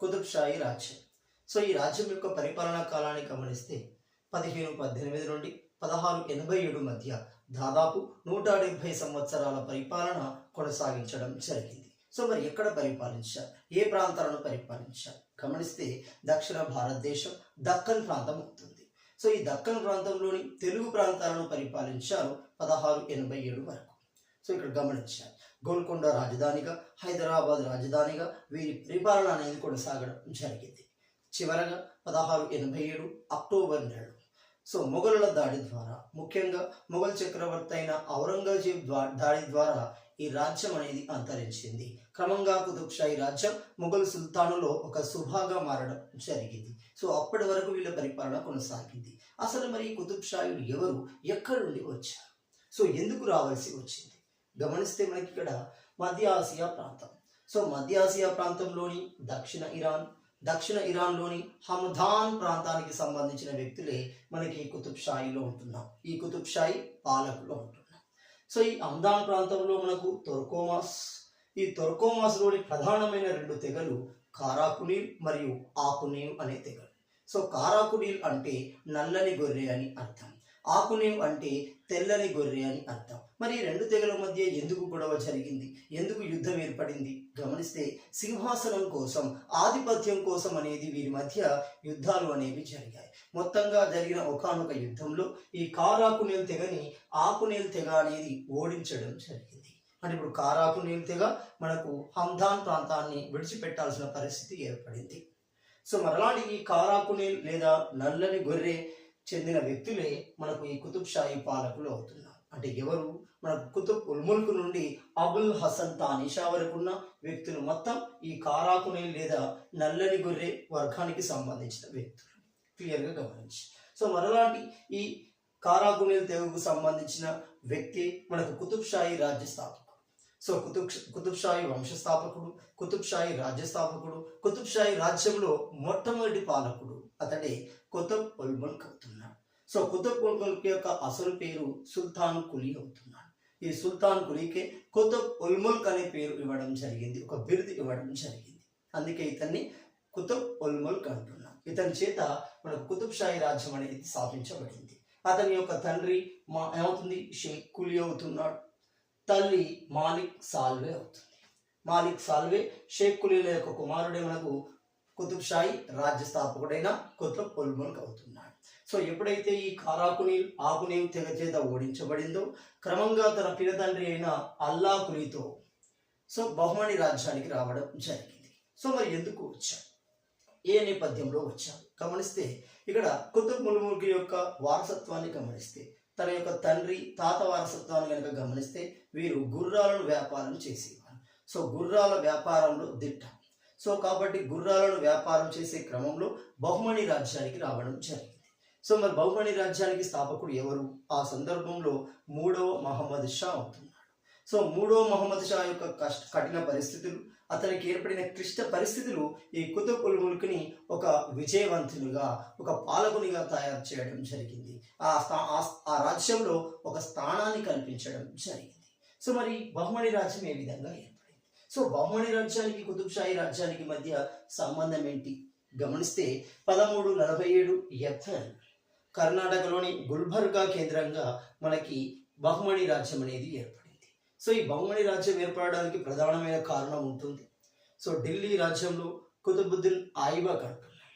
కుతుబ్ షాహీ రాజ్యం. సో ఈ రాజ్యం యొక్క పరిపాలనా కాలాన్ని గమనిస్తే పదిహేను పద్దెనిమిది నుండి పదహారు ఎనభై ఏడు మధ్య దాదాపు నూట డెబ్భై సంవత్సరాల పరిపాలన కొనసాగించడం జరిగింది. సో మరి ఎక్కడ పరిపాలించారు? ఏ ప్రాంతాలను పరిపాలించారు? గమనిస్తే దక్షిణ భారతదేశం దక్కన్ ప్రాంతం అవుతుంది. సో ఈ దక్కన్ ప్రాంతంలోని తెలుగు ప్రాంతాలను పరిపాలించారు పదహారు ఎనభై ఏడు వరకు. సో ఇక్కడ గమనించారు గోల్కొండ రాజధానిగా హైదరాబాద్ రాజధానిగా వీరి పరిపాలన అనేది కొనసాగడం జరిగింది. చివరగా పదహారు ఎనభై ఏడు అక్టోబర్ నెలలో. సో మొఘలుల దాడి ద్వారా ముఖ్యంగా మొఘల్ చక్రవర్తి అయిన ఔరంగజేబ్ దాడి ద్వారా ఈ రాజ్యం అనేది అంతరించింది. క్రమంగా కుతుబ్షాహీ రాజ్యం మొఘల్ సుల్తానులో ఒక సుభాగా మారడం జరిగింది. సో అప్పటి వరకు వీళ్ళ పరిపాలన కొనసాగింది. అసలు మరి ఈ ఎవరు? ఎక్కడి నుండి వచ్చారు? సో ఎందుకు రావాల్సి వచ్చింది? గమనిస్తే మనకి ఇక్కడ మధ్య ఆసియా ప్రాంతం. సో మధ్య ఆసియా ప్రాంతంలోని దక్షిణ ఇరాన్ దక్షిణ ఇరాన్లోని హమ్దాన్ ప్రాంతానికి సంబంధించిన వ్యక్తులే మనకి ఈ కుతుబ్ షాయిలో ఉంటున్నాం. ఈ కుతుబ్ షాయి పాలకులో ఉంటున్నాం. సో ఈ హమ్దాన్ ప్రాంతంలో మనకు తొర్కోమాస్ ఈ తొర్కోమాస్లోని ప్రధానమైన రెండు తెగలు కారాకునీల్ మరియు ఆకునీల్ అనే తెగలు. సో కారాకునీల్ అంటే నల్లని గొర్రె అని అర్థం. ఆకునీవ్ అంటే తెల్లని గొర్రె అని అర్థం. మరి రెండు తెగల మధ్య ఎందుకు గొడవ జరిగింది? ఎందుకు యుద్ధం ఏర్పడింది? గమనిస్తే సింహాసనం కోసం ఆధిపత్యం కోసం అనేది వీరి మధ్య యుద్ధాలు అనేవి జరిగాయి. మొత్తంగా జరిగిన ఒకనొక యుద్ధంలో ఈ కారాకునేల్ తెగని ఆకునేల్ తెగ అనేది ఓడించడం జరిగింది. అంటే ఇప్పుడు కారాకునేల్ తెగ మనకు హందాన్ ప్రాంతాన్ని విడిచిపెట్టాల్సిన పరిస్థితి ఏర్పడింది. సో మరలాంటి ఈ కారాకునేల్ లేదా నల్లని గొర్రె చెందిన వ్యక్తులే మనకు ఈ కుతుబ్ షాహీ పాలకులు అవుతున్నారు. అంటే ఎవరు? మనకు కుతుబ్ ఉల్ముల్క్ నుండి అబుల్ హసన్ తానిషా వరకున్న వ్యక్తులు మొత్తం ఈ కారాకునే లేదా నల్లని గొర్రె వర్గానికి సంబంధించిన వ్యక్తులు. క్లియర్గా గమనించి. సో మరలాంటి ఈ కారాకునేల్ తెగుకు సంబంధించిన వ్యక్తి మనకు కుతుబ్ షాహీ రాజ్య స్థాపకుడు సో కుతుబ్ కుతుబ్ షాహీ వంశస్థాపకుడు కుతుబ్ షాహీ రాజ్య స్థాపకుడు కుతుబ్ షాహీ రాజ్యంలో మొట్టమొదటి పాలకుడు అతడే కుతుబ్ ఉల్ ముల్క్ అవుతున్నాడు సో కుతుబ్ ఉల్ ముల్క్ యొక్క అసలు పేరు సుల్తాన్ కులీ అవుతున్నాడు ఈ సుల్తాన్ కులీకే కుతుబ్ ఉల్ ముల్క్ అనే పేరు ఇవ్వడం జరిగింది ఒక బిరుదు ఇవ్వడం జరిగింది. అందుకే ఇతన్ని కుతుబ్ ఉల్ ముల్క్ అంటున్నాం ఇతని చేత మన కుతుబ్ షాహీ రాజ్యం అనేది స్థాపించబడింది. అతని యొక్క తండ్రి మా ఏమవుతుంది? షేక్ కులీ అవుతున్నాడు. తల్లి మాలిక్ సాల్వే అవుతుంది. మాలిక్ సాల్వే షేక్ కులీల యొక్క కుమారుడే మనకు కుతుబ్షాయి రాజ్య స్థాపకుడైన కుతుబ్ ఉల్ముల్క్ అవుతున్నాడు. సో ఎప్పుడైతే ఈ కారాకుని ఆకుని తెగ చేత ఓడించబడిందో క్రమంగా తన పినతండ్రి అయిన అల్లాకునీతో సో బహుమణి రాజ్యానికి రావడం జరిగింది. సో మరి ఎందుకు వచ్చాడు ఏ నేపథ్యంలో వచ్చాడు గమనిస్తే ఇక్కడ కుతుబ్ ముల్ముల్కి యొక్క వారసత్వాన్ని గమనిస్తే తన యొక్క తండ్రి తాత వారసత్వాన్ని కనుక గమనిస్తే వీరు గుర్రాలను వ్యాపారం చేసేవారు. సో గుర్రాల వ్యాపారంలో దిట్ట. సో కాబట్టి గుర్రాలను వ్యాపారం చేసే క్రమంలో బహుమణి రాజ్యానికి రావడం జరిగింది. సో మరి బహుమణి రాజ్యానికి స్థాపకుడు ఎవరు? ఆ సందర్భంలో మూడవ మహమ్మద్ షా అవుతున్నాడు. సో మూడవ మహమ్మద్ షా యొక్క కష్ట కఠిన పరిస్థితులు అతనికి ఏర్పడిన క్లిష్ట పరిస్థితులు ఈ కుతుబ్ ముల్క్ని ఒక విజయవంతునిగా ఒక పాలకునిగా తయారు చేయడం జరిగింది. ఆ స్థా ఆ- ఆ రాజ్యంలో ఒక స్థానాన్ని కల్పించడం జరిగింది. సో మరి బహుమణి రాజ్యం ఏ విధంగా ఏర్పడింది? సో బహుమణి రాజ్యానికి కుతుబ్షాహి రాజ్యానికి మధ్య సంబంధం ఏంటి? గమనిస్తే పదమూడు నలభై ఏడు ఎథర్ కర్ణాటకలోని గుల్బర్గా కేంద్రంగా మనకి బహుమణి రాజ్యం అనేది ఏర్పడింది. సో ఈ బహుమణి రాజ్యం ఏర్పడడానికి ప్రధానమైన కారణం ఉంటుంది. సో ఢిల్లీ రాజ్యంలో కుతుబుద్దీన్ ఐబక్ అంటున్నాం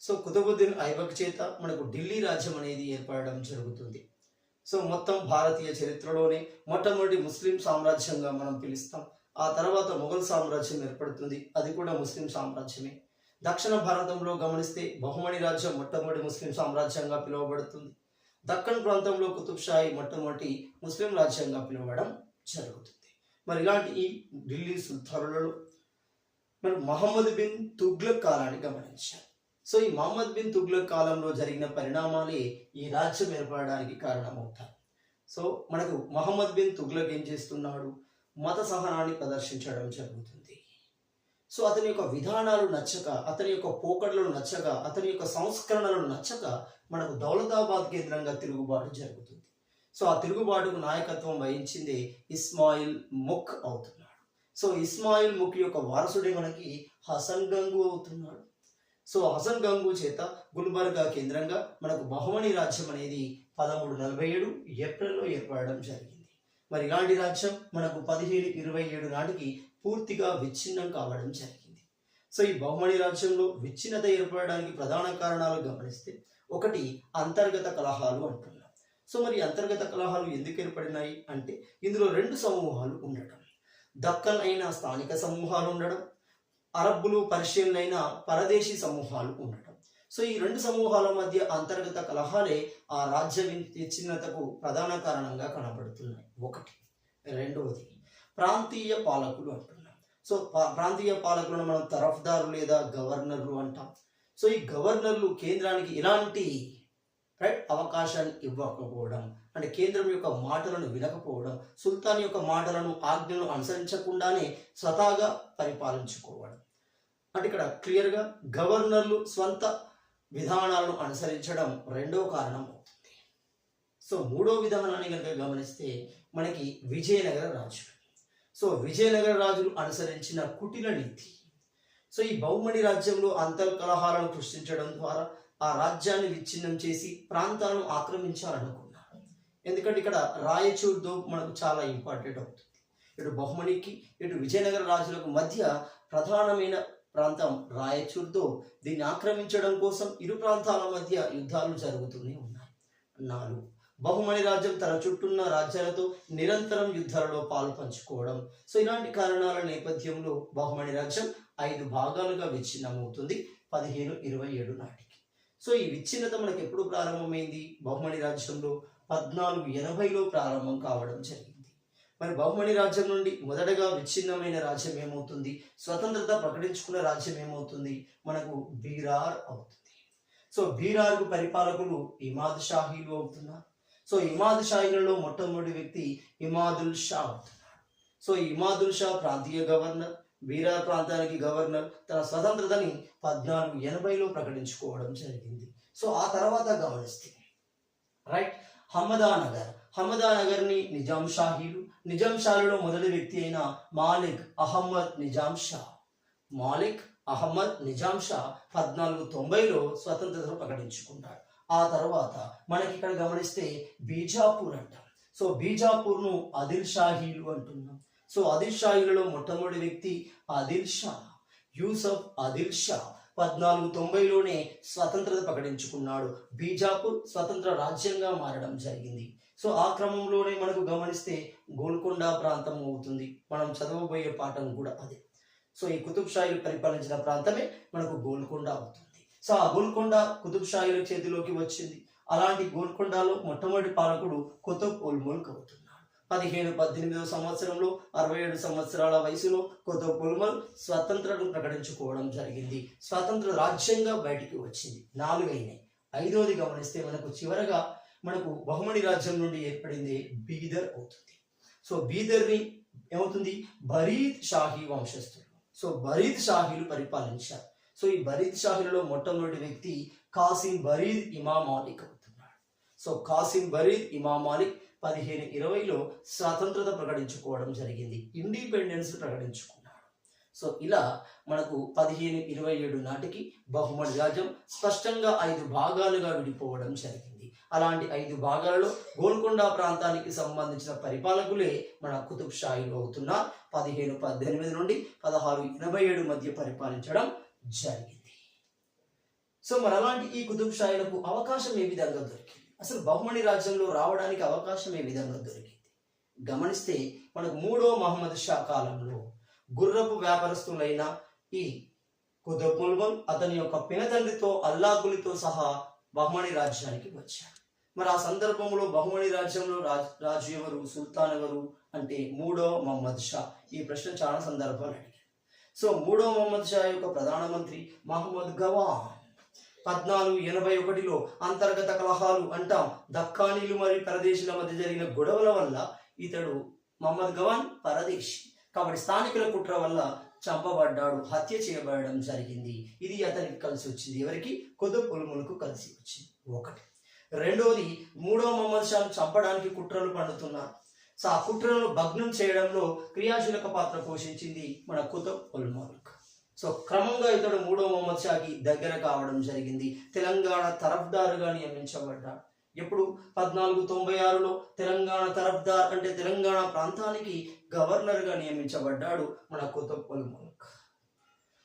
సో కుతుబుద్దీన్ ఐబక్ చేత మనకు ఢిల్లీ రాజ్యం అనేది ఏర్పడడం జరుగుతుంది. సో మొత్తం భారతీయ చరిత్రలోనే మొట్టమొదటి ముస్లిం సామ్రాజ్యంగా మనం పిలుస్తాం. ఆ తర్వాత మొఘల్ సామ్రాజ్యం ఏర్పడుతుంది. అది కూడా ముస్లిం సామ్రాజ్యమే. దక్షిణ భారతంలో గమనిస్తే బహుమణి రాజ్యం మొట్టమొదటి ముస్లిం సామ్రాజ్యంగా పిలువబడుతుంది. దక్కన్ ప్రాంతంలో కుతుబ్షాయి మొట్టమొదటి ముస్లిం రాజ్యంగా పిలవడం జరుగుతుంది. మరి ఇలాంటి ఈ ఢిల్లీ సుల్తానులలో మరి మహమ్మద్ బిన్ తుగ్లక్ కాలాన్ని గమనించారు సో ఈ మహమ్మద్ బిన్ తుగ్లక్ కాలంలో జరిగిన పరిణామాలే ఈ రాజ్యం ఏర్పడడానికి కారణమవుతాయి. సో మనకు మహమ్మద్ బిన్ తుగ్లక్ ఏం చేస్తున్నాడు? మత సహనాన్ని ప్రదర్శించడం జరుగుతుంది. సో అతని యొక్క విధానాలు నచ్చక అతని యొక్క పోకడలు నచ్చక అతని యొక్క సంస్కరణలు నచ్చక మనకు దౌలతాబాద్ కేంద్రంగా తిరుగుబాటు జరుగుతుంది. సో ఆ తిరుగుబాటుకు నాయకత్వం వహించింది ఇస్మాయిల్ ముక్ అవుతున్నాడు. సో ఇస్మాయిల్ ముఖ్ యొక్క వారసుడే మనకి హసన్ గంగు అవుతున్నాడు. సో హసన్ గంగు చేత గుల్బర్గా కేంద్రంగా మనకు బహుమని రాజ్యం అనేది పదమూడు నలభై ఏడు ఏప్రిల్లో ఏర్పడడం జరిగింది. మరి ఇలాంటి రాజ్యం మనకు పదిహేడు ఇరవై ఏడు నాటికి పూర్తిగా విచ్ఛిన్నం కావడం జరిగింది. సో ఈ బహుమని రాజ్యంలో విచ్ఛిన్నత ఏర్పడడానికి ప్రధాన కారణాలు గమనిస్తే ఒకటి అంతర్గత కలహాలు అంటున్నాం. సో మరి అంతర్గత కలహాలు ఎందుకు ఏర్పడినాయి అంటే ఇందులో రెండు సమూహాలు ఉండటం. దక్కన్ అయిన స్థానిక సమూహాలు ఉండడం అరబ్బులు పర్షియన్లు పరదేశీ సమూహాలు ఉండటం. సో ఈ రెండు సమూహాల మధ్య అంతర్గత కలహాలే ఆ రాజ్య విచ్ఛిన్నతకు ప్రధాన కారణంగా కనబడుతున్నాయి. ఒకటి. రెండవది ప్రాంతీయ పాలకులు అంటున్నాం సో ప్రాంతీయ పాలకులను మనం తరఫ్దారు లేదా గవర్నర్లు అంటాం. సో ఈ గవర్నర్లు కేంద్రానికి ఎలాంటి రైట్ అవకాశాన్ని ఇవ్వకపోవడం అంటే కేంద్రం యొక్క మాటలను వినకపోవడం సుల్తాన్ యొక్క మాటలను ఆజ్ఞలను అనుసరించకుండానే స్వతహాగా పరిపాలించుకోవడం. అంటే ఇక్కడ క్లియర్గా గవర్నర్లు స్వంత విధానాలను అనుసరించడం రెండో కారణం అవుతుంది సో మూడో విధానాన్ని కనుక గమనిస్తే మనకి విజయనగర రాజులు సో విజయనగర రాజులు అనుసరించిన కుటిల నీతి. సో ఈ బహుమణి రాజ్యంలో అంతర్కలహాలను సృష్టించడం ద్వారా ఆ రాజ్యాన్ని విచ్ఛిన్నం చేసి ప్రాంతాలను ఆక్రమించాలనుకున్నారు ఎందుకంటే ఇక్కడ రాయచూర్ మనకు చాలా ఇంపార్టెంట్ అవుతుంది. ఇటు బహుమణికి ఇటు విజయనగర రాజులకు మధ్య ప్రధానమైన ప్రాంతం రాయచూర్తో దీన్ని ఆక్రమించడం కోసం ఇరు ప్రాంతాల మధ్య యుద్ధాలు జరుగుతూనే ఉన్నాయి. నాలుగు. బహుమణి రాజ్యం తన చుట్టూన్న రాజ్యాలతో నిరంతరం యుద్ధాలలో పాలు పంచుకోవడం. సో ఇలాంటి కారణాల నేపథ్యంలో బహుమణి రాజ్యం ఐదు భాగాలుగా విచ్ఛిన్నమవుతుంది. పదిహేను ఇరవై ఏడు నాటికి. సో ఈ విచ్ఛిన్నత మనకు ఎప్పుడు ప్రారంభమైంది? బహుమణి రాజ్యంలో పద్నాలుగు ఎనభైలో ప్రారంభం కావడం జరిగింది. మరి బహుమణి రాజ్యం నుండి మొదటగా విచ్ఛిన్నమైన రాజ్యం ఏమవుతుంది? స్వతంత్రత ప్రకటించుకున్న రాజ్యం ఏమవుతుంది? మనకు బీరార్ అవుతుంది. సో బీరార్కు పరిపాలకులు ఇమాద్ షాహీలు అవుతున్నారు సో ఇమాద్ షాహీలలో మొట్టమొదటి వ్యక్తి ఇమాదుల్ షా అవుతున్నాడు. సో ఇమాదుల్ షా ప్రాంతీయ గవర్నర్ బీరార్ ప్రాంతానికి గవర్నర్ తన స్వతంత్రతని పద్నాలుగు ఎనభైలో ప్రకటించుకోవడం జరిగింది. సో ఆ తర్వాత గమనిస్తే రైట్? హమ్మదానగర్ హమ్మదానగర్ని నిజాం షాహీలు నిజాం షాలలో మొదటి వ్యక్తి అయిన మాలిక్ అహమ్మద్ నిజాం షా మాలిక్ అహమ్మద్ నిజాం షా పద్నాలుగు తొంభైలో స్వతంత్రతను ప్రకటించుకుంటాడు. ఆ తర్వాత మనకి ఇక్కడ గమనిస్తే బీజాపూర్ అంటాం సో బీజాపూర్ను ఆదిల్ షాహీలు అంటున్నాం. సో ఆదిల్ షాహీలలో మొట్టమొదటి వ్యక్తి ఆదిల్ షా. యూసఫ్ ఆదిల్ షా పద్నాలుగు తొంభైలోనే స్వతంత్రత ప్రకటించుకున్నాడు. బీజాపూర్ స్వతంత్ర రాజ్యంగా మారడం జరిగింది. సో ఆ క్రమంలోనే మనకు గమనిస్తే గోల్కొండ ప్రాంతం అవుతుంది. మనం చదవబోయే పాఠం కూడా అదే. సో ఈ కుతుబ్షాయిలు పరిపాలించిన ప్రాంతమే మనకు గోల్కొండ అవుతుంది. సో ఆ గోల్కొండ కుతుబ్షాహిల చేతిలోకి వచ్చింది. అలాంటి గోల్కొండలో మొట్టమొదటి పాలకుడు కుతుబ్ ఉల్ ముల్క్ అవుతున్నాడు పదిహేను పద్దెనిమిదవ సంవత్సరంలో అరవై ఏడు సంవత్సరాల వయసులో కుతుబ్ ఉల్ ముల్క్ స్వతంత్రను ప్రకటించుకోవడం జరిగింది. స్వతంత్ర రాజ్యంగా బయటికి వచ్చింది. నాలుగైనాయి. ఐదోది గమనిస్తే మనకు చివరగా మనకు బహుమణి రాజ్యం నుండి ఏర్పడింది బీదర్ అవుతుంది. సో బీదర్ని ఏమవుతుంది? బరీద్ షాహీ వంశస్థులు. సో బరీద్ షాహీలు పరిపాలించారు. సో ఈ బరీద్ షాహీలలో మొట్టమొదటి వ్యక్తి కాసిం బరీద్ ఇమా మాలిక్ అవుతున్నాడు. సో కాసిం బరీద్ ఇమా మాలిక్ పదిహేను ఇరవైలో స్వతంత్రత ప్రకటించుకోవడం జరిగింది. ఇండిపెండెన్స్ ప్రకటించుకున్నాడు. సో ఇలా మనకు పదిహేను ఇరవై ఏడు నాటికి బహుమతి రాజ్యం స్పష్టంగా ఐదు భాగాలుగా విడిపోవడం జరిగింది. అలాంటి ఐదు భాగాలలో గోల్కొండ ప్రాంతానికి సంబంధించిన పరిపాలకులే మన కుతుబ్ షాయిలు అవుతున్న పదిహేను పద్దెనిమిది నుండి పదహారు ఎనభై ఏడు మధ్య పరిపాలించడం జరిగింది. సో మరి అలాంటి ఈ కుతుబ్ షాయిలకు అవకాశం ఏ విధంగా దొరికింది? అసలు బహుమణి రాజ్యంలో రావడానికి అవకాశం ఏ విధంగా దొరికింది? గమనిస్తే మనకు మూడో మహమ్మద్ షా కాలంలో గుర్రపు వ్యాపారస్తులైన ఈ కుతుబ్ ముల్బన్ అతని యొక్క పినతండ్రితో అల్లాగులితో సహా బహుమణి రాజ్యానికి వచ్చాడు మరి ఆ సందర్భంలో బహుమణి రాజ్యంలో రాజ్ రాజు ఎవరు సుల్తాన్ ఎవరు అంటే మూడో మహమ్మద్ షా. ఈ ప్రశ్న చాలా సందర్భాలు అడిగారు. సో మూడో మహమ్మద్ షా యొక్క ప్రధానమంత్రి మహమ్మద్ గవాన్. పద్నాలుగు ఎనభై ఒకటిలో అంతర్గత కలహాలు అంటాం. దక్కానీలు మరియు పరదేశీల మధ్య జరిగిన గొడవల వల్ల ఇతడు మహమ్మద్ గవాన్ పరదేశి. కాబట్టి స్థానికుల కుట్ర వల్ల చంపబడ్డాడు హత్య చేయబడడం జరిగింది. ఇది అతనికి కలిసి వచ్చింది. ఎవరికి? కుతుబ్ ఉల్ములకు కలిసి వచ్చింది. ఒకటి. రెండోది మూడో మహమ్మద్ షాను చంపడానికి కుట్రలు పండుతున్నారు. సో ఆ కుట్రలను భగ్నం చేయడంలో క్రియాశీలక పాత్ర పోషించింది మన కుతుబ్ ఉల్ మల్క్. సో క్రమంగా ఇతడు మూడో మొహమ్మద్ షాకి దగ్గర కావడం జరిగింది. తెలంగాణ తరఫ్దారుగా నియమించబడ్డాడు. ఎప్పుడు? పద్నాలుగు తొంభై ఆరులో తెలంగాణ తరఫ్దార్ అంటే తెలంగాణ ప్రాంతానికి గవర్నర్గా నియమించబడ్డాడు మన కుతుబ్ ఉల్ మల్క్.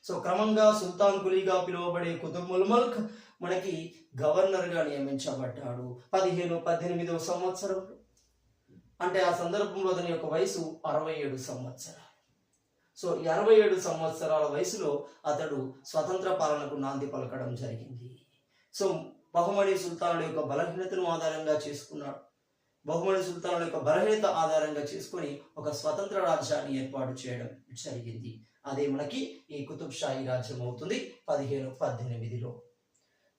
సో క్రమంగా సుల్తాన్ కులీగా పిలువబడే కుతుబ్ ఉల్ మల్క్ మనకి గవర్నర్గా నియమించబడ్డాడు. పదిహేను పద్దెనిమిదవ సంవత్సరంలో అంటే ఆ సందర్భంలో అతని యొక్క వయసు అరవై ఏడు సంవత్సరాలు. సో ఇరవై అరవై ఏడు సంవత్సరాల వయసులో అతడు స్వతంత్ర పాలనకు నాంది పలకడం జరిగింది. సో బహుమణి సుల్తానుడి యొక్క బలహీనతను ఆధారంగా చేసుకున్నాడు. బహుమణి సుల్తానుడి యొక్క బలహీనత ఆధారంగా చేసుకొని ఒక స్వతంత్ర రాజ్యాన్ని ఏర్పాటు చేయడం జరిగింది. అదే మనకి ఈ కుతుబ్ షాహీ రాజ్యం అవుతుంది పదిహేను పద్దెనిమిదిలో.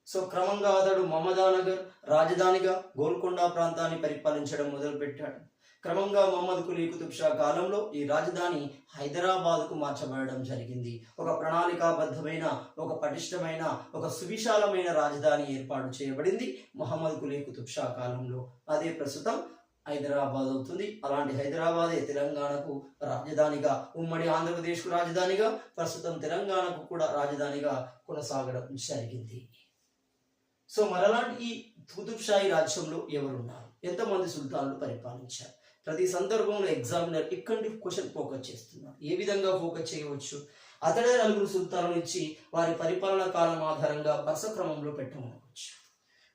సో క్రమంగా అతడు మమదానగర్ రాజధానిగా గోల్కొండ ప్రాంతాన్ని పరిపాలించడం మొదలుపెట్టాడు. క్రమంగా మహమ్మద్ కులీ కుతుబ్ షా కాలంలో ఈ రాజధాని హైదరాబాద్కు మార్చబడడం జరిగింది. ఒక ప్రణాళికాబద్ధమైన ఒక పటిష్టమైన ఒక సువిశాలమైన రాజధాని ఏర్పాటు చేయబడింది మహమ్మద్ కులీ కుతుబ్ షా కాలంలో. అదే ప్రస్తుతం హైదరాబాద్ అవుతుంది. అలాంటి హైదరాబాదే తెలంగాణకు రాజధానిగా ఉమ్మడి ఆంధ్రప్రదేశ్కు రాజధానిగా ప్రస్తుతం తెలంగాణకు కూడా రాజధానిగా కొనసాగడం జరిగింది. సో మరలాంటి ఈ కుతుబ్షాయి రాజ్యంలో ఎవరున్నారు? ఎంతమంది సుల్తాన్లు పరిపాలించారు? ప్రతి సందర్భంలో ఎగ్జామినర్ ఇక్కడి క్వశ్చన్ ఫోకస్ చేస్తున్నారు. ఏ విధంగా ఫోకస్ చేయవచ్చు? అతడే నలుగురు సుల్తాన్లు ఇచ్చి వారి పరిపాలనా కాలం ఆధారంగా వరుస క్రమంలో పెట్టమనవచ్చు.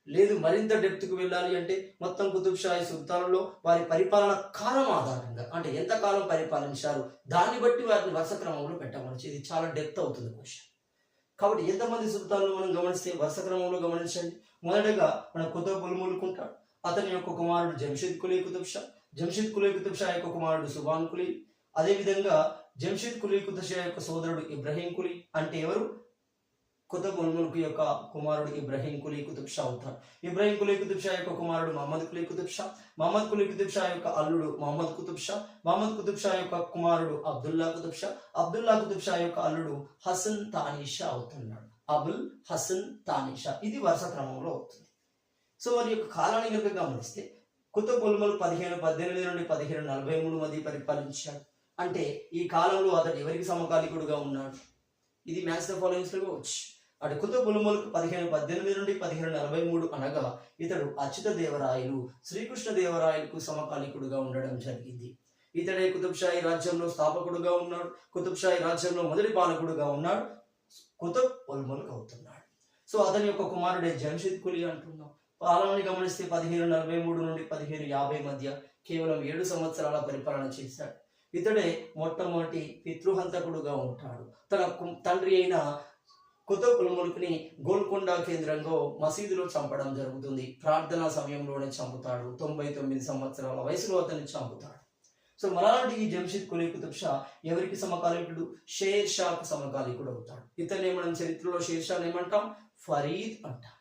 లేదు మరింత డెప్త్కు వెళ్ళాలి అంటే మొత్తం కుతుబ్ సుల్తాన్లో వారి పరిపాలన కాలం ఆధారంగా అంటే ఎంత కాలం పరిపాలించారు? దాన్ని బట్టి వారిని వరుస క్రమంలో పెట్టవచ్చు ఇది చాలా డెప్త్ అవుతుంది క్వశ్చన్ కాబట్టి ఎంతమంది సుల్తాన్లు మనం గమనిస్తే వరుస క్రమంలో గమనించండి. మొదటగా మన కుతబ్ ఉల్ములుకుంటాడు అతని యొక్క కుమారుడు జంషీద్ కులీ కుతుబ్ షా జంషీద్ కులీ కుతుబ్ షా యొక్క కుమారుడు సుబాన్ కులీ. అదేవిధంగా జంషీద్ కులీ కుతుబ్ షా యొక్క సోదరుడు ఇబ్రహీం కులీ అంటే ఎవరు? కుతుబ్ ఉల్ముల్క్ యొక్క కుమారుడు ఇబ్రహీం కులీ కుతుబ్ షా అవుతాడు ఇబ్రహీం కులీ కుతుబ్ షా యొక్క కుమారుడు మహమ్మద్ కులీ కుతుబ్ షా మహమ్మద్ కులీ కుతుబ్ షా యొక్క అల్లుడు మహమ్మద్ కుతుబ్ షా మహమ్మద్ కుతుబ్ షా యొక్క కుమారుడు అబ్దుల్లా కుతుబ్ షా అబ్దుల్లా కుతుబ్ షా యొక్క అల్లుడు హసన్ తానీషా అవుతున్నాడు. అబుల్ హసన్ తానీషా. ఇది వరుస క్రమంలో అవుతుంది. సో వారి యొక్క కాలాన్ని కనుక గమనిస్తే కుతుబ్ ఉల్మల్ పదిహేను పద్దెనిమిది నుండి పదిహేను నలభై మూడు మధ్య పరిపాలించాడు. అంటే ఈ కాలంలో అతడు ఎవరికి సమకాలికుడుగా ఉన్నాడు? ఇది మ్యాథ్స్ ద ఫాలోయింగ్స్లో అటు కుతుబ్ పదిహేను పద్దెనిమిది నుండి పదిహేను నలభై మూడు అనగా ఇతడు అచ్యుత దేవరాయలు శ్రీకృష్ణ దేవరాయలకు సమకాలికుడుగా ఉండడం జరిగింది. ఇతడే కుతుబ్షాయి రాజ్యంలో స్థాపకుడుగా ఉన్నాడు. కుతుబ్షాయి రాజ్యంలో మొదటి పాలకుడుగా ఉన్నాడు. కుతుబ్ ఉల్మల్క్ అవుతున్నాడు. సో అతని యొక్క కుమారుడే జంషిద్ కులి అంటున్నాం. పాలనని గమనిస్తే పదిహేను నలభై మూడు నుండి పదిహేను యాభై మధ్య కేవలం ఏడు సంవత్సరాల పరిపాలన చేశాడు. ఇతడే మొట్టమొదటి పితృహంతకుడుగా ఉంటాడు. తన తండ్రి అయిన కుతుబ్ ముల్క్ని గోల్కొండ కేంద్రంలో మసీదులో చంపడం జరుగుతుంది. ప్రార్థనా సమయంలోనే చంపుతాడు. తొంభై తొమ్మిది సంవత్సరాల వయసులో అతన్ని చంపుతాడు. సో మరాటి ఈ జంషిద్ కులీ కుతుబ్ షా ఎవరికి సమకాలికుడు? షేర్ షాకు సమకాలికుడు అవుతాడు. ఇతనే మనం చరిత్రలో షేర్ షాని ఏమంటాం? ఫరీద్ అంటాం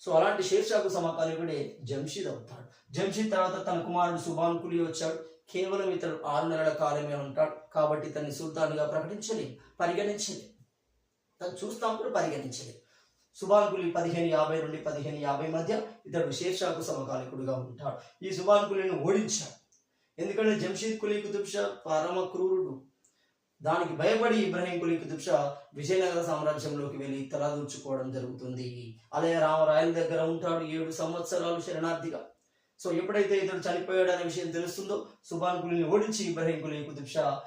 సో అలాంటి షేర్ షాకు సమకాలికుడే జంషీద్ అవుతాడు. జంషీద్ తర్వాత తన కుమారుడు సుబాన్ కులీ వచ్చాడు. కేవలం ఇతడు ఆరు నెలల కాలమే ఉంటాడు. కాబట్టి ఇతన్ని సుల్తాన్గా ప్రకటించలేం పరిగణించలేం. తను చూస్తాం కూడా పరిగణించలేదు. సుబాన్ కులి పదిహేను యాభై నుండి పదిహేను యాభై మధ్య ఇతడు షేర్షాకు సమకాలికుడుగా ఉంటాడు. ఈ సుబాన్ కులీని ఓడించాడు. ఎందుకంటే జంషీద్ కులీ కుతుబ్ షా పరమ క్రూరుడు. దానికి భయపడి ఇబ్రహీం కులీ కుతుబ్ షా విజయనగర సామ్రాజ్యంలోకి వెళ్ళి తలదూర్చుకోవడం జరుగుతుంది. అలయ రామరాయల దగ్గర ఉంటాడు ఏడు సంవత్సరాలు శరణార్థిగా. సో ఎప్పుడైతే ఇతడు చనిపోయాడు అనే విషయం తెలుస్తుందో సుబాన్ కులీని ఓడించి ఇబ్రహీం కులీ కుతుబ్ షా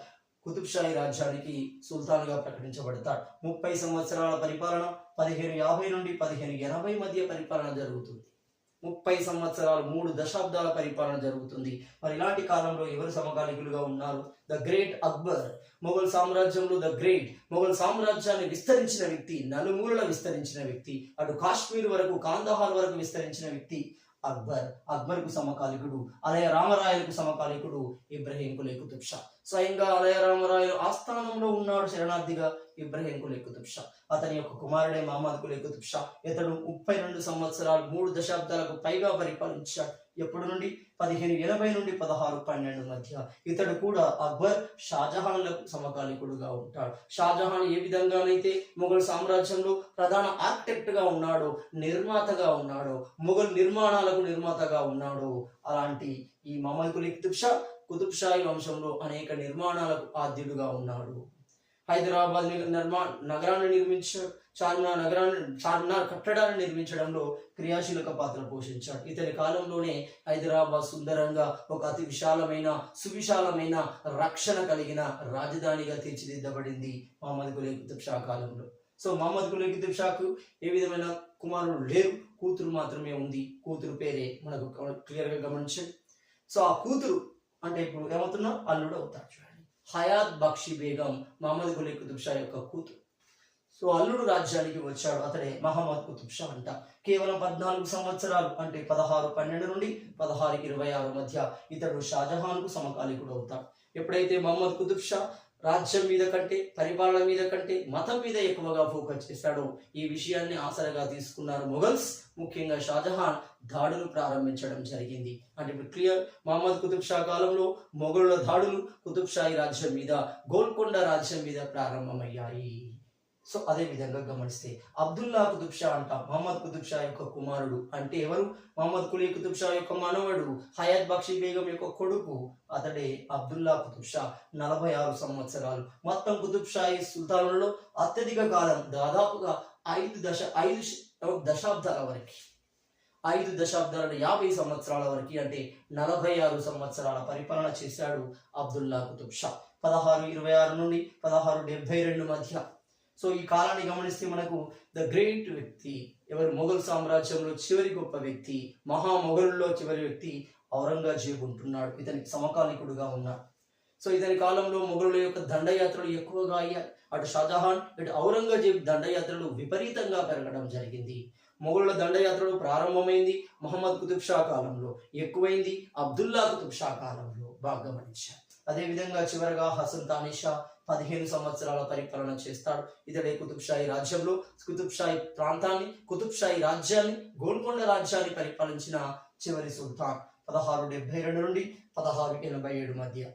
కుతుబ్షాహీ రాజ్యానికి సుల్తాన్గా ప్రకటించబడతాడు. ముప్పై సంవత్సరాల పరిపాలన పదిహేను యాభై నుండి పదిహేను ఎనభై మధ్య పరిపాలన జరుగుతుంది. ముప్పై సంవత్సరాలు మూడు దశాబ్దాల పరిపాలన జరుగుతుంది. మరి ఇలాంటి కాలంలో ఎవరు సమకాలికులుగా ఉన్నారు? ద గ్రేట్ అక్బర్ మొఘల్ సామ్రాజ్యంలో ద గ్రేట్ మొఘల్ సామ్రాజ్యాన్ని విస్తరించిన వ్యక్తి నలుమూలల విస్తరించిన వ్యక్తి అటు కాశ్మీర్ వరకు కాందహార్ వరకు విస్తరించిన వ్యక్తి. అక్బర్. అక్బర్కు సమకాలికుడు అలయ రామరాయలకు సమకాలికుడు ఇబ్రహీం కులే షా స్వయంగా అలయ రామరాయలు ఆస్థానంలో ఉన్నాడు శరణార్థిగా ఇబ్రహీం కులే షా అతని యొక్క కుమారుడే మహమ్మద్ కులే షా ఇతడు ముప్పై రెండు సంవత్సరాలు మూడు దశాబ్దాలకు పైగా పరిపాలించాడు. ఎప్పుడు నుండి? పదిహేను ఎనభై నుండి పదహారు పన్నెండు మధ్య ఇతడు కూడా అక్బర్ షాజహాన్లకు సమకాలికుడుగా ఉంటాడు. షాజహాన్ ఏ విధంగానైతే మొఘల్ సామ్రాజ్యంలో ప్రధాన ఆర్కిటెక్ట్గా ఉన్నాడు ఉన్నాడో నిర్మాతగా ఉన్నాడో మొఘల్ నిర్మాణాలకు నిర్మాతగా ఉన్నాడో అలాంటి ఈ మమల్కులి కుతుబ్షా కుతుబ్షాయి షా వంశంలో అనేక నిర్మాణాలకు ఆద్యుడుగా ఉన్నాడు. హైదరాబాద్ ని- నిర్మా నగరాన్ని నిర్మించాడు చార్మినార్ నగరాన్ని చార్మినార్ కట్టడాన్ని నిర్మించడంలో క్రియాశీలక పాత్ర పోషించాడు. ఇతని కాలంలోనే హైదరాబాద్ సుందరంగా ఒక అతి విశాలమైన సువిశాలమైన రక్షణ కలిగిన రాజధానిగా తీర్చిదిద్దబడింది మహమ్మద్ గులే కుతుబ్ షా కాలంలో. సో మహమ్మద్ గులే కుతుబ్ షాకు ఏ విధమైన కుమారుడు లేరు కూతురు మాత్రమే ఉంది. కూతురు పేరే మనకు క్లియర్గా గమనించండి. సో ఆ కూతురు అంటే ఇప్పుడు ఏమవుతున్నా? అల్లుడు అవుతాడు చూడండి. హయాత్ బక్షి బేగం మహమ్మద్ గులీ కుతుబ్ షా యొక్క కూతురు. సో అల్లుడు రాజ్యానికి వచ్చాడు అతడే మహమ్మద్ కుతుబ్ షా అంట. కేవలం పద్నాలుగు సంవత్సరాలు అంటే పదహారు పన్నెండు నుండి పదహారు ఇరవై ఆరు మధ్య ఇతడు షాజహాన్కు సమకాలికుడు అవుతాడు. ఎప్పుడైతే మహమ్మద్ కుతుబ్ షా రాజ్యం మీద కంటే పరిపాలన మీద కంటే మతం మీద ఎక్కువగా ఫోకస్ చేశాడో ఈ విషయాన్ని ఆసరగా తీసుకున్నారు మొఘల్స్ ముఖ్యంగా షాజహాన్ దాడులు ప్రారంభించడం జరిగింది. అంటే ఇప్పుడు క్లియర్ మహమ్మద్ కుతుబ్ షా కాలంలో మొఘలుల దాడులు కుతుబ్ షాయి రాజ్యం మీద గోల్కొండ రాజ్యం మీద ప్రారంభమయ్యాయి. సో అదే విధంగా గమనిస్తే అబ్దుల్లా కుతుబ్ షా అంట మహమ్మద్ కుతుబ్ షా యొక్క కుమారుడు. అంటే ఎవరు? మహమ్మద్ కులీ కుతుబ్ షా యొక్క మనవడు హయాత్ బక్షి బేగం యొక్క కొడుకు. అతడే అబ్దుల్లా కుతుబ్ షా. నలభై ఆరు సంవత్సరాలు. మొత్తం కుతుబ్ షాయి సుల్తానులలో అత్యధిక కాలం దాదాపుగా ఐదు దశ ఐదు దశాబ్దాల వరకు. ఐదు దశాబ్దాల యాభై సంవత్సరాల వరకు అంటే నలభై ఆరు సంవత్సరాల పరిపాలన చేశాడు అబ్దుల్లా కుతుబ్ షా. పదహారు ఇరవై ఆరు నుండి పదహారు డెబ్బై రెండు మధ్య. సో ఈ కాలాన్ని గమనిస్తే మనకు ద గ్రేట్ వ్యక్తి ఎవరు మొఘల్ సామ్రాజ్యంలో చివరి గొప్ప వ్యక్తి మహా మొఘలుల్లో చివరి వ్యక్తి ఔరంగజేబు ఉంటున్నాడు. ఇతనికి సమకాలికుడుగా ఉన్నాడు. సో ఇతని కాలంలో మొఘలుల యొక్క దండయాత్రలు ఎక్కువగా అయ్యాయి. అటు షాజహాన్ ఇటు ఔరంగజేబ్ దండయాత్రలు విపరీతంగా పెరగడం జరిగింది. మొఘలుల దండయాత్రలు ప్రారంభమైంది మహమ్మద్ కుతుబ్ షా కాలంలో. ఎక్కువైంది అబ్దుల్లా కుతుబ్ షా కాలంలో బాగా గమనించారు అదేవిధంగా చివరగా హసన్ తానిషా పదిహేను సంవత్సరాల పరిపాలన చేస్తాడు. ఇతడే కుతుబ్షాయి రాజ్యంలో కుతుబ్ షాహీ ప్రాంతాన్ని కుతుబ్ షాహీ రాజ్యాన్ని గోల్కొండ రాజ్యాన్ని పరిపాలించిన చివరి సుల్తాన్. పదహారు డెబ్బై రెండు నుండి పదహారు ఎనభై ఏడు మధ్య.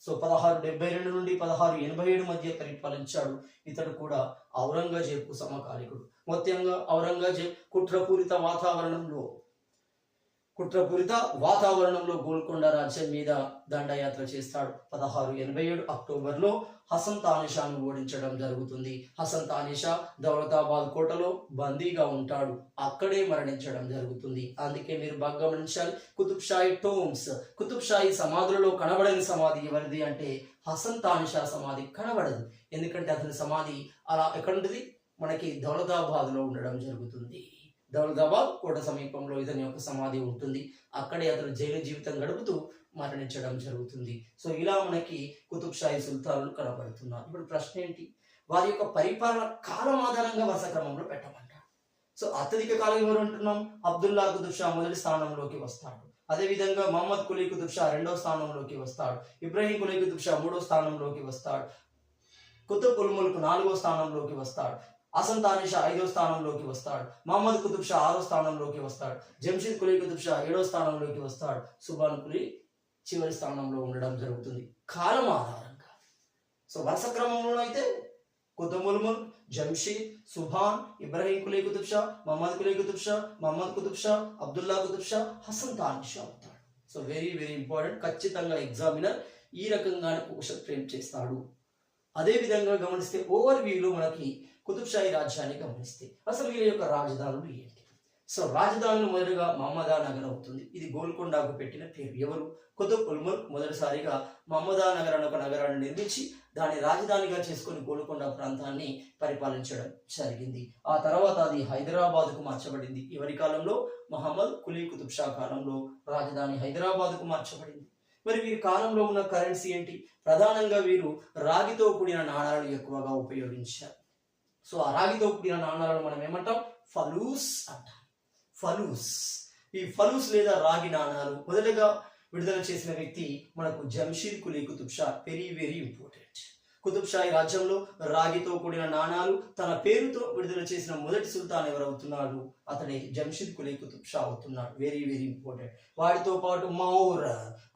సో పదహారు డెబ్బై రెండు నుండి పదహారు ఎనభై ఏడు మధ్య పరిపాలించాడు ఇతడు కూడా ఔరంగజేబ్కు సమకాలికుడు. మొత్తంగా ఔరంగజేబ్ కుట్రపూరిత వాతావరణంలో కుట్రపూరిత వాతావరణంలో గోల్కొండ రాజ్యం మీద దండయాత్ర చేస్తాడు. పదహారు ఎనభై ఏడు అక్టోబర్లో హసన్ తానిషాను ఓడించడం జరుగుతుంది. హసన్ తానిషా దౌలతాబాద్ కోటలో బందీగా ఉంటాడు. అక్కడే మరణించడం జరుగుతుంది. అందుకే మీరు బాగా గమనించాలి. కుతుబ్షాయి టోమ్స్ కుతుబ్షాయి సమాధులలో కనబడని సమాధి ఎవరిది అంటే హసన్ తానిషా సమాధి. కనబడదు. ఎందుకంటే అతని సమాధి అలా ఎక్కడుంటది? మనకి దౌలతాబాద్లో ఉండడం జరుగుతుంది. దౌలతాబాద్ కోట సమీపంలో ఇతని యొక్క సమాధి ఉంటుంది. అక్కడే అతను జైలు జీవితం గడుపుతూ మరణించడం జరుగుతుంది. సో ఇలా మనకి కుతుబ్ షాహీ సుల్తానులు కనబడుతున్నారు. ఇప్పుడు ప్రశ్న ఏంటి? వారి యొక్క పరిపాలన కాలం ఆధారంగా వరుస క్రమంలో పెట్టమంటారు. సో అత్యధిక కాలం ఎవరు అంటున్నాం అబ్దుల్లా కుతుబ్షా మొదటి స్థానంలోకి వస్తాడు. అదేవిధంగా మహమ్మద్ కులీ కుతుబ్షా రెండో స్థానంలోకి వస్తాడు. ఇబ్రహీం కులీ కుతుబ్షా మూడో స్థానంలోకి వస్తాడు. కుతుబ్ ఉల్ ముల్క్ నాలుగో స్థానంలోకి వస్తాడు. హసన్ తానిషా ఐదో స్థానంలోకి వస్తాడు. మహమ్మద్ కుతుబ్ షా ఆరో స్థానంలోకి వస్తాడు. జంషీద్ కులీ కుతుబ్ షా ఏడో స్థానంలోకి వస్తాడు. సుబాన్ కులీ చివరి స్థానంలో ఉండడం జరుగుతుంది. కాలం ఆధారంగా. సో వరుస క్రమంలో అయితే కుతుబుల్ ముల్క్ జంషీద్ సుభాన్ ఇబ్రాహీం కులీ కుతుబ్ షా మహమ్మద్ కులీ కుతుబ్ షా మహమ్మద్ కుతుబ్ షా అబ్దుల్లా కుతుబ్ షా హసన్ తానిషా అవుతాడు. So very very important. ఖచ్చితంగా ఎగ్జామినర్ ఈ రకంగానే క్వశ్చన్ ఫ్రేమ్ చేస్తాడు. అదేవిధంగా గమనిస్తే ఓవర్ వ్యూలో మనకి కుతుబ్షాహీ రాజ్యాన్ని గమనిస్తే అసలు వీళ్ళ యొక్క రాజధానులు ఏంటి సో రాజధానులు మొదటగా మహమ్మదా నగర్ అవుతుంది. ఇది గోల్కొండకు పెట్టిన పేరు. ఎవరు? కుతుబ్ ఉల్ముల్ మొదటిసారిగా మహమ్మదా నగర్ అనే ఒక నగరాన్ని నిర్మించి దాన్ని రాజధానిగా చేసుకుని గోల్కొండ ప్రాంతాన్ని పరిపాలించడం జరిగింది. ఆ తర్వాత అది హైదరాబాద్కు మార్చబడింది. ఎవరి కాలంలో? మహమ్మద్ కులీ కుతుబ్ షా కాలంలో రాజధాని హైదరాబాద్కు మార్చబడింది. మరి వీరి కాలంలో ఉన్న కరెన్సీ ఏంటి? ప్రధానంగా వీరు రాగితో కూడిన నాణాలను ఎక్కువగా ఉపయోగించారు. సో ఆ రాగితో కూడిన నాణాలను మనం ఏమంటాం? ఫలూస్ అంటాం. ఫలూస్. ఈ ఫలూస్ లేదా రాగి నాణాలు మొదటగా విడుదల చేసిన వ్యక్తి మనకు Jamsheed Quli Qutub Shah very very important Qutub Shahi రాజ్యంలో రాగితో కూడిన నాణాలు తన పేరుతో విడుదల చేసిన మొదటి సుల్తాన్ ఎవరవుతున్నాడు? అతడే జంషిద్ కులే కుతుబ్ షా అవుతున్నాడు. వెరీ వెరీ ఇంపార్టెంట్ వాటితో పాటు మౌర్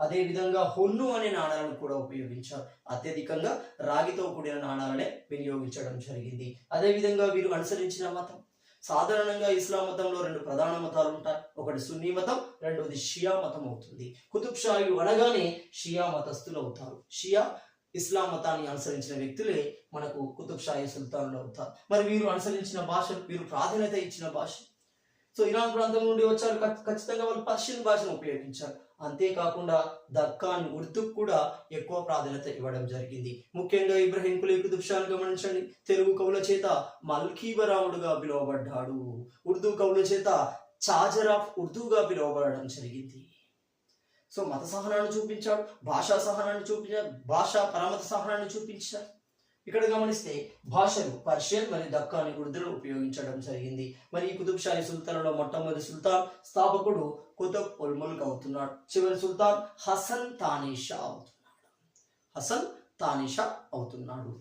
అదేవిధంగా హున్ను హొన్ను అనే నాణాలను కూడా ఉపయోగించారు. అత్యధికంగా రాగితో కూడిన నాణాలనే వినియోగించడం జరిగింది. అదేవిధంగా వీరు అనుసరించిన మతం. సాధారణంగా ఇస్లాం మతంలో రెండు ప్రధాన మతాలు ఉంటాయి. ఒకటి సున్నీ మతం రెండవది షియా మతం అవుతుంది. కుతుబ్ షాయు అనగానే షియా మతస్థులు అవుతారు. షియా ఇస్లాం మతాన్ని అనుసరించిన వ్యక్తులే మనకు కుతుబ్షాయి సుల్తాన్లు అవుతారు. మరి వీరు అనుసరించిన భాష వీరు ప్రాధాన్యత ఇచ్చిన భాష. సో ఇరాన్ ప్రాంతం నుండి వచ్చారు. ఖచ్చితంగా వాళ్ళు పర్షియన్ భాషను ఉపయోగించారు. అంతేకాకుండా దక్కాన్ ఉర్దూకు కూడా ఎక్కువ ప్రాధాన్యత ఇవ్వడం జరిగింది. ముఖ్యంగా ఇబ్రహీం కులీ కుతుబ్షాను గమనించండి. తెలుగు కవుల చేత మల్కీబరాముడుగా పిలువబడ్డాడు. ఉర్దూ కవుల చేత చాజర్ ఆఫ్ ఉర్దూగా పిలువబడడం జరిగింది. సో మత సహనాన్ని చూపించాడు భాషా సహనాన్ని చూపించాడు భాషా పరమత సహనాన్ని చూపించాడు. ఇక్కడ గమనిస్తే భాషను పర్షియన్ మరియు దక్కాని ఉర్దూలో ఉపయోగించడం జరిగింది. మరి ఈ కుతుబ్ షాహీ సుల్తాన్లో మొట్టమొదటి సుల్తాన్ స్థాపకుడు కుతుబ్ ఉల్ ముల్క్ అవుతున్నాడు. చివరి సుల్తాన్ హసన్ తానిషా అవుతున్నాడు. హసన్ తానిషా అవుతున్నాడు.